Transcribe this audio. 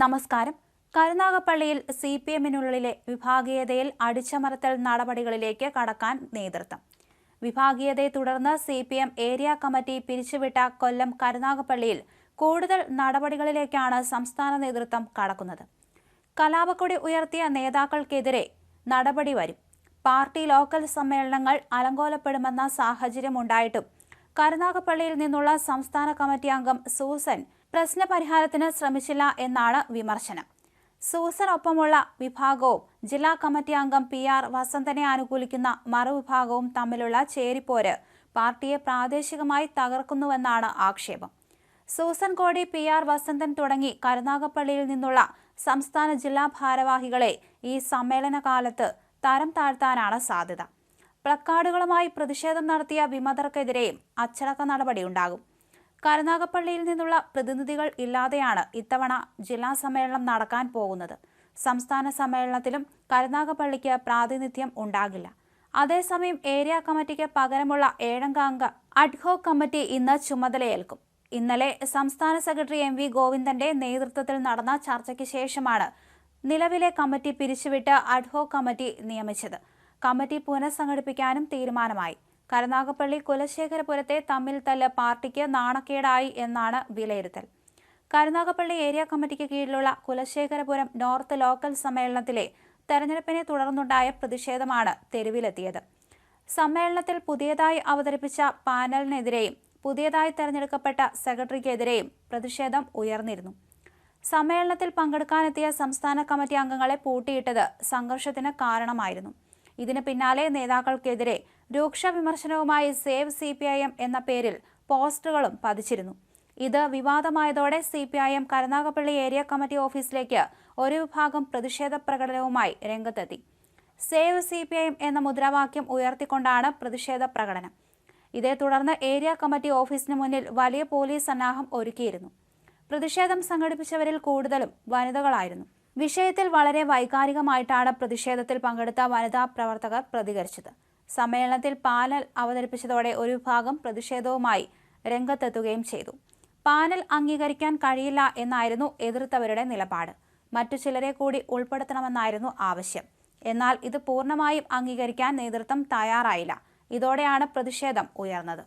നമസ്കാരം. കരുനാഗപ്പള്ളിയിൽ C P എമ്മിനുള്ളിലെ വിഭാഗീയതയിൽ അടിച്ചമർത്തൽ നടപടികളിലേക്ക് കടക്കാൻ നേതൃത്വം. വിഭാഗീയതയെ തുടർന്ന് C P M area committee പിരിച്ചുവിട്ട കൊല്ലം കരുനാഗപ്പള്ളിയിൽ കൂടുതൽ നടപടികളിലേക്കാണ് സംസ്ഥാന നേതൃത്വം കടക്കുന്നത്. കലാപക്കൊടി ഉയർത്തിയ നേതാക്കൾക്കെതിരെ നടപടി വരും. പാർട്ടി ലോക്കൽ സമ്മേളനങ്ങൾ അലങ്കോലപ്പെടുമെന്ന സാഹചര്യമുണ്ടായിട്ടും കരുനാഗപ്പള്ളിയിൽ നിന്നുള്ള സംസ്ഥാന കമ്മിറ്റി അംഗം സൂസൻ പ്രശ്നപരിഹാരത്തിന് ശ്രമിച്ചില്ല എന്നാണ് വിമർശനം. സൂസനൊപ്പമുള്ള വിഭാഗവും ജില്ലാ കമ്മിറ്റി അംഗം പി ആർ വസന്തനെ അനുകൂലിക്കുന്ന മറുവിഭാഗവും തമ്മിലുള്ള ചേരിപ്പോര് പാർട്ടിയെ പ്രാദേശികമായി തകർക്കുന്നുവെന്നാണ് ആക്ഷേപം. സൂസൻ കോടി പി ആർ വസന്തൻ തുടങ്ങി കരുനാഗപ്പള്ളിയിൽ നിന്നുള്ള സംസ്ഥാന ജില്ലാ ഭാരവാഹികളെ ഈ സമ്മേളനകാലത്ത് തരം താഴ്ത്താനാണ് സാധ്യത. പ്ലക്കാർഡുകളുമായി പ്രതിഷേധം നടത്തിയ വിമതർക്കെതിരെയും അച്ചടക്ക നടപടിയുണ്ടാകും. കരുനാഗപ്പള്ളിയിൽ നിന്നുള്ള പ്രതിനിധികൾ ഇല്ലാതെയാണ് ഇത്തവണ ജില്ലാ സമ്മേളനം നടക്കാൻ പോകുന്നത്. സംസ്ഥാന സമ്മേളനത്തിലും കരുനാഗപ്പള്ളിക്ക് പ്രാതിനിധ്യം ഉണ്ടാകില്ല. അതേസമയം ഏരിയ കമ്മിറ്റിക്ക് പകരമുള്ള ഏഴംഗ അംഗ അഡ്ഹോക് കമ്മിറ്റി ഇന്ന് ചുമതലയേൽക്കും. ഇന്നലെ സംസ്ഥാന സെക്രട്ടറി എം വി ഗോവിന്ദന്റെ നേതൃത്വത്തിൽ നടന്ന ചർച്ചയ്ക്ക് ശേഷമാണ് നിലവിലെ കമ്മിറ്റി പിരിച്ചുവിട്ട് അഡ്ഹോക് കമ്മിറ്റി നിയമിച്ചത്. കമ്മിറ്റി പുനഃസംഘടിപ്പിക്കാനും തീരുമാനമായി. കരുനാഗപ്പള്ളി കുലശേഖരപുരത്തെ തമ്മിൽ തല്ല് പാർട്ടിക്ക് നാണക്കേടായി എന്നാണ് വിലയിരുത്തൽ. കരുനാഗപ്പള്ളി ഏരിയ കമ്മിറ്റിക്ക് കീഴിലുള്ള കുലശേഖരപുരം നോർത്ത് ലോക്കൽ സമ്മേളനത്തിലെ തെരഞ്ഞെടുപ്പിനെ തുടർന്നുണ്ടായ പ്രതിഷേധമാണ് തെരുവിലെത്തിയത്. സമ്മേളനത്തിൽ പുതിയതായി അവതരിപ്പിച്ച പാനലിനെതിരെയും പുതിയതായി തെരഞ്ഞെടുക്കപ്പെട്ട സെക്രട്ടറിക്കെതിരെയും പ്രതിഷേധം ഉയർന്നിരുന്നു. സമ്മേളനത്തിൽ പങ്കെടുക്കാനെത്തിയ സംസ്ഥാന കമ്മിറ്റി അംഗങ്ങളെ പൂട്ടിയിട്ടത് സംഘർഷത്തിന് കാരണമായിരുന്നു. ഇതിന് പിന്നാലെ നേതാക്കൾക്കെതിരെ രൂക്ഷ വിമർശനവുമായി സേവ് സി എന്ന പേരിൽ പോസ്റ്ററുകളും പതിച്ചിരുന്നു. ഇത് വിവാദമായതോടെ C P I M Karunagappally area committee ഓഫീസിലേക്ക് ഒരു വിഭാഗം പ്രതിഷേധ പ്രകടനവുമായി രംഗത്തെത്തി. Save C P I M എന്ന മുദ്രാവാക്യം ഉയർത്തിക്കൊണ്ടാണ് പ്രതിഷേധ പ്രകടനം. ഇതേ തുടർന്ന് ഏരിയ കമ്മിറ്റി ഓഫീസിന് മുന്നിൽ വലിയ പോലീസ് സന്നാഹം ഒരുക്കിയിരുന്നു. പ്രതിഷേധം സംഘടിപ്പിച്ചവരിൽ കൂടുതലും വനിതകളായിരുന്നു. വിഷയത്തിൽ വളരെ വൈകാരികമായിട്ടാണ് പ്രതിഷേധത്തിൽ പങ്കെടുത്ത വനിതാ പ്രവർത്തകർ പ്രതികരിച്ചത്. സമ്മേളനത്തിൽ പാനൽ അവതരിപ്പിച്ചതോടെ ഒരു വിഭാഗം പ്രതിഷേധവുമായി രംഗത്തെത്തുകയും ചെയ്തു. പാനൽ അംഗീകരിക്കാൻ കഴിയില്ല എന്നായിരുന്നു എതിർത്തവരുടെ നിലപാട്. മറ്റു ചിലരെ കൂടി ഉൾപ്പെടുത്തണമെന്നായിരുന്നു ആവശ്യം. എന്നാൽ ഇത് പൂർണമായും അംഗീകരിക്കാൻ നേതൃത്വം തയ്യാറായില്ല. ഇതോടെയാണ് പ്രതിഷേധം ഉയർന്നത്.